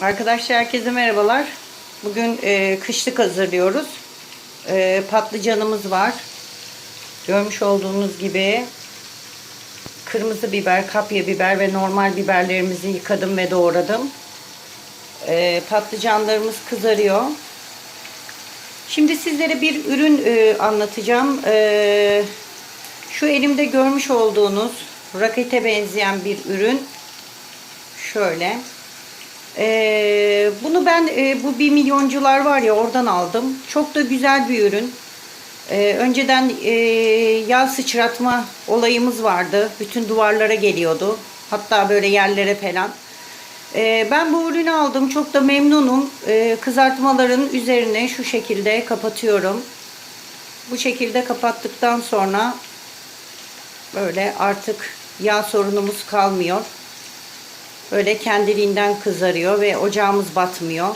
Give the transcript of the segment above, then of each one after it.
Arkadaşlar herkese merhabalar. Bugün e, kışlık hazırlıyoruz. E, patlıcanımız var. Görmüş olduğunuz gibi kırmızı biber, kapya biber ve normal biberlerimizi yıkadım ve doğradım. E, patlıcanlarımız kızarıyor. Şimdi sizlere bir ürün e, anlatacağım. E, şu elimde görmüş olduğunuz rakete benzeyen bir ürün. Şöyle. Ee, bunu ben e, bu bir milyoncular var ya oradan aldım. Çok da güzel bir ürün. Ee, önceden e, yağ sıçratma olayımız vardı. Bütün duvarlara geliyordu. Hatta böyle yerlere falan. Ee, ben bu ürünü aldım. Çok da memnunum. Ee, kızartmaların üzerine şu şekilde kapatıyorum. Bu şekilde kapattıktan sonra böyle artık yağ sorunumuz kalmıyor. Böyle kendiliğinden kızarıyor ve ocağımız batmıyor.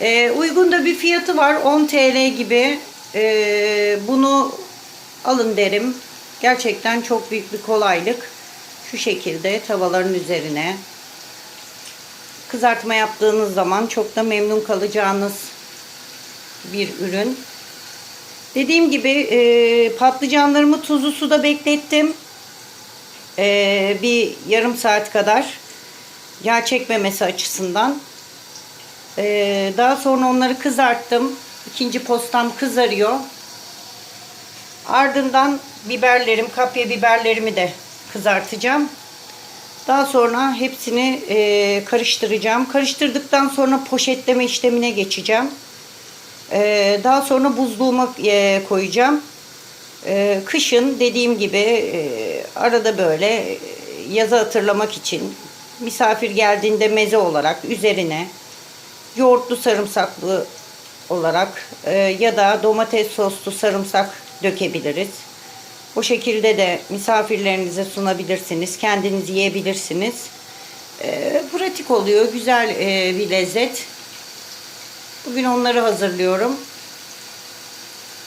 Ee, uygun da bir fiyatı var. 10 TL gibi. Ee, bunu alın derim. Gerçekten çok büyük bir kolaylık. Şu şekilde tavaların üzerine kızartma yaptığınız zaman çok da memnun kalacağınız bir ürün. Dediğim gibi e, patlıcanlarımı tuzlu suda beklettim. E, bir yarım saat kadar yağ çekmemesi açısından. Ee, daha sonra onları kızarttım. İkinci postam kızarıyor. Ardından biberlerim, kapya biberlerimi de kızartacağım. Daha sonra hepsini e, karıştıracağım. Karıştırdıktan sonra poşetleme işlemine geçeceğim. E, daha sonra buzluğuma e, koyacağım. E, kışın dediğim gibi e, arada böyle e, yazı hatırlamak için misafir geldiğinde meze olarak üzerine yoğurtlu sarımsaklı olarak e, ya da domates soslu sarımsak dökebiliriz. O şekilde de misafirlerinize sunabilirsiniz. Kendiniz yiyebilirsiniz. E, pratik oluyor. Güzel e, bir lezzet. Bugün onları hazırlıyorum.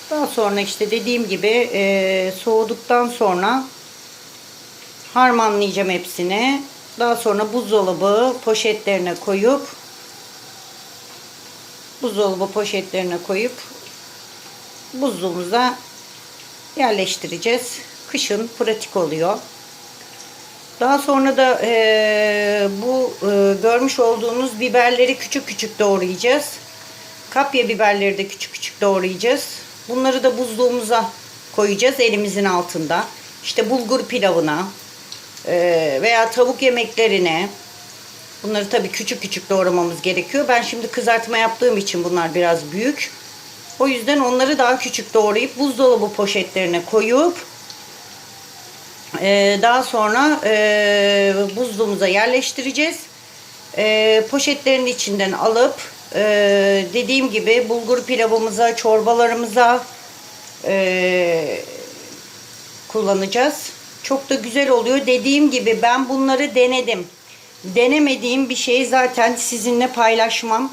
Daha sonra işte dediğim gibi e, soğuduktan sonra harmanlayacağım hepsini. Daha sonra buzdolabı poşetlerine koyup buzdolabı poşetlerine koyup buzluğumuza yerleştireceğiz. Kışın pratik oluyor. Daha sonra da e, bu e, görmüş olduğunuz biberleri küçük küçük doğrayacağız. Kapya biberleri de küçük küçük doğrayacağız. Bunları da buzluğumuza koyacağız elimizin altında. İşte bulgur pilavına, ee, veya tavuk yemeklerine bunları tabii küçük küçük doğramamız gerekiyor. Ben şimdi kızartma yaptığım için bunlar biraz büyük. O yüzden onları daha küçük doğrayıp buzdolabı poşetlerine koyup e, daha sonra e, buzluğumuza yerleştireceğiz. E, poşetlerin içinden alıp dediğim gibi bulgur pilavımıza, çorbalarımıza kullanacağız. Çok da güzel oluyor. Dediğim gibi ben bunları denedim. Denemediğim bir şeyi zaten sizinle paylaşmam.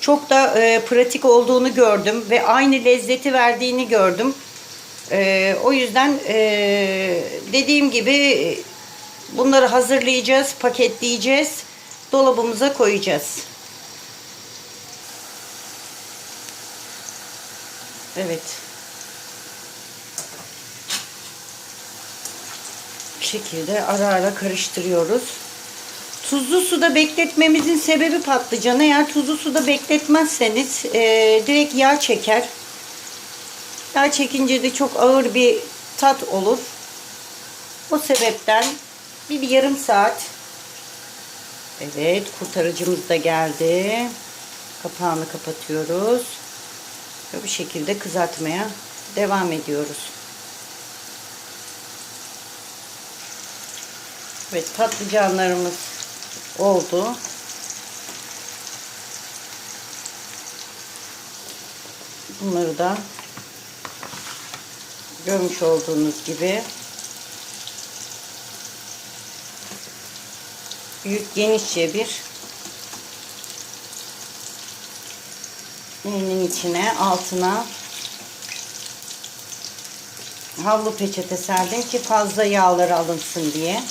Çok da e, pratik olduğunu gördüm ve aynı lezzeti verdiğini gördüm. E, o yüzden e, dediğim gibi bunları hazırlayacağız, paketleyeceğiz, dolabımıza koyacağız. Evet. Şekilde ara ara karıştırıyoruz. Tuzlu suda bekletmemizin sebebi patlıcan. Eğer tuzlu suda bekletmezseniz e, direkt yağ çeker. Yağ çekince de çok ağır bir tat olur. O sebepten bir, yarım saat Evet kurtarıcımız da geldi. Kapağını kapatıyoruz. Ve bu şekilde kızartmaya devam ediyoruz. Evet patlıcanlarımız oldu. Bunları da görmüş olduğunuz gibi büyük genişçe bir elinin içine altına havlu peçete serdim ki fazla yağları alınsın diye.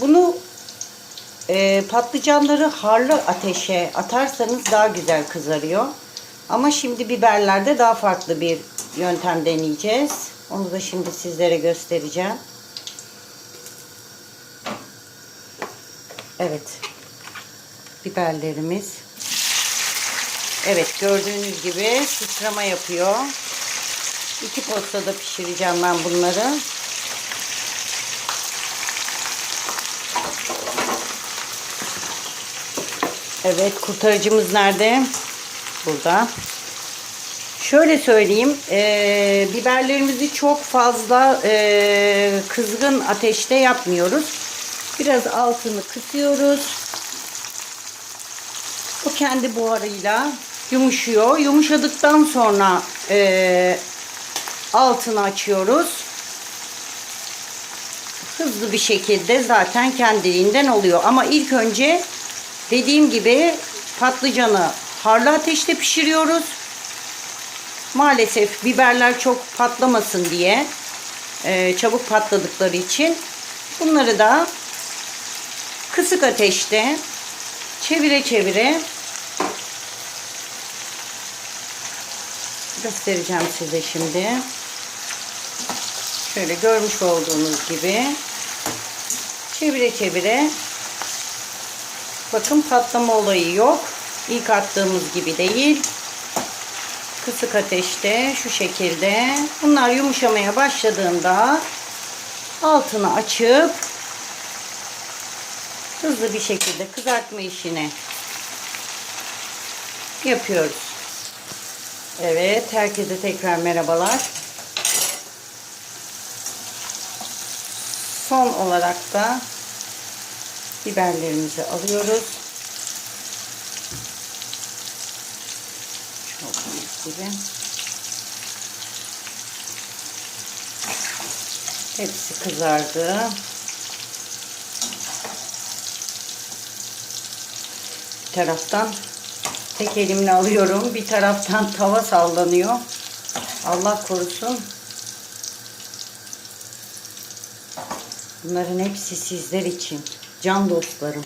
Bunu e, patlıcanları harlı ateşe atarsanız daha güzel kızarıyor. Ama şimdi biberlerde daha farklı bir yöntem deneyeceğiz. Onu da şimdi sizlere göstereceğim. Evet. Biberlerimiz. Evet gördüğünüz gibi sıçrama yapıyor. İki postada pişireceğim ben bunları. Evet kurtarıcımız nerede? Burada. Şöyle söyleyeyim. e, biberlerimizi çok fazla e, kızgın ateşte yapmıyoruz. Biraz altını kısıyoruz. O kendi buharıyla yumuşuyor. Yumuşadıktan sonra e, altını açıyoruz. Hızlı bir şekilde zaten kendiliğinden oluyor. Ama ilk önce dediğim gibi patlıcanı harlı ateşte pişiriyoruz. Maalesef biberler çok patlamasın diye e, çabuk patladıkları için bunları da kısık ateşte çevire çevire göstereceğim size şimdi. Şöyle görmüş olduğunuz gibi çevire çevire bakın patlama olayı yok. İlk attığımız gibi değil. Kısık ateşte şu şekilde. Bunlar yumuşamaya başladığında altını açıp hızlı bir şekilde kızartma işini yapıyoruz. Evet, herkese tekrar merhabalar. Son olarak da biberlerimizi alıyoruz. Olduğunuz gibi. Hepsi kızardı. Bir taraftan tek elimle alıyorum. Bir taraftan tava sallanıyor. Allah korusun. Bunların hepsi sizler için. Can dostlarım.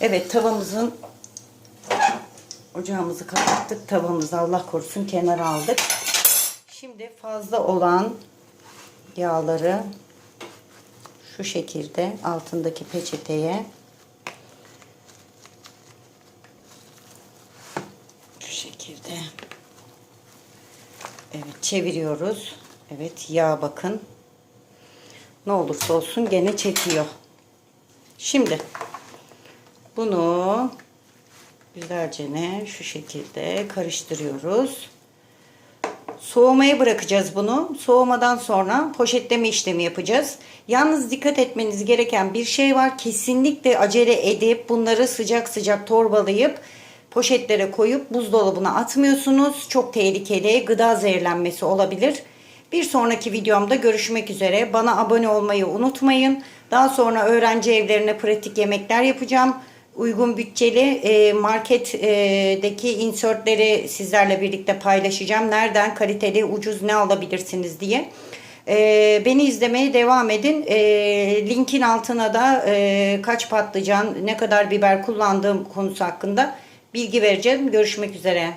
Evet tavamızın ocağımızı kapattık. Tavamızı Allah korusun kenara aldık. Şimdi fazla olan yağları şu şekilde altındaki peçeteye şu şekilde evet çeviriyoruz. Evet yağ bakın. Ne olursa olsun gene çekiyor. Şimdi bunu güzelce ne şu şekilde karıştırıyoruz. Soğumaya bırakacağız bunu. Soğumadan sonra poşetleme işlemi yapacağız. Yalnız dikkat etmeniz gereken bir şey var. Kesinlikle acele edip bunları sıcak sıcak torbalayıp poşetlere koyup buzdolabına atmıyorsunuz. Çok tehlikeli gıda zehirlenmesi olabilir. Bir sonraki videomda görüşmek üzere. Bana abone olmayı unutmayın. Daha sonra öğrenci evlerine pratik yemekler yapacağım. Uygun bütçeli e, marketteki insertleri sizlerle birlikte paylaşacağım. Nereden kaliteli, ucuz ne alabilirsiniz diye. E, beni izlemeye devam edin. E, linkin altına da e, kaç patlıcan, ne kadar biber kullandığım konusu hakkında bilgi vereceğim. Görüşmek üzere.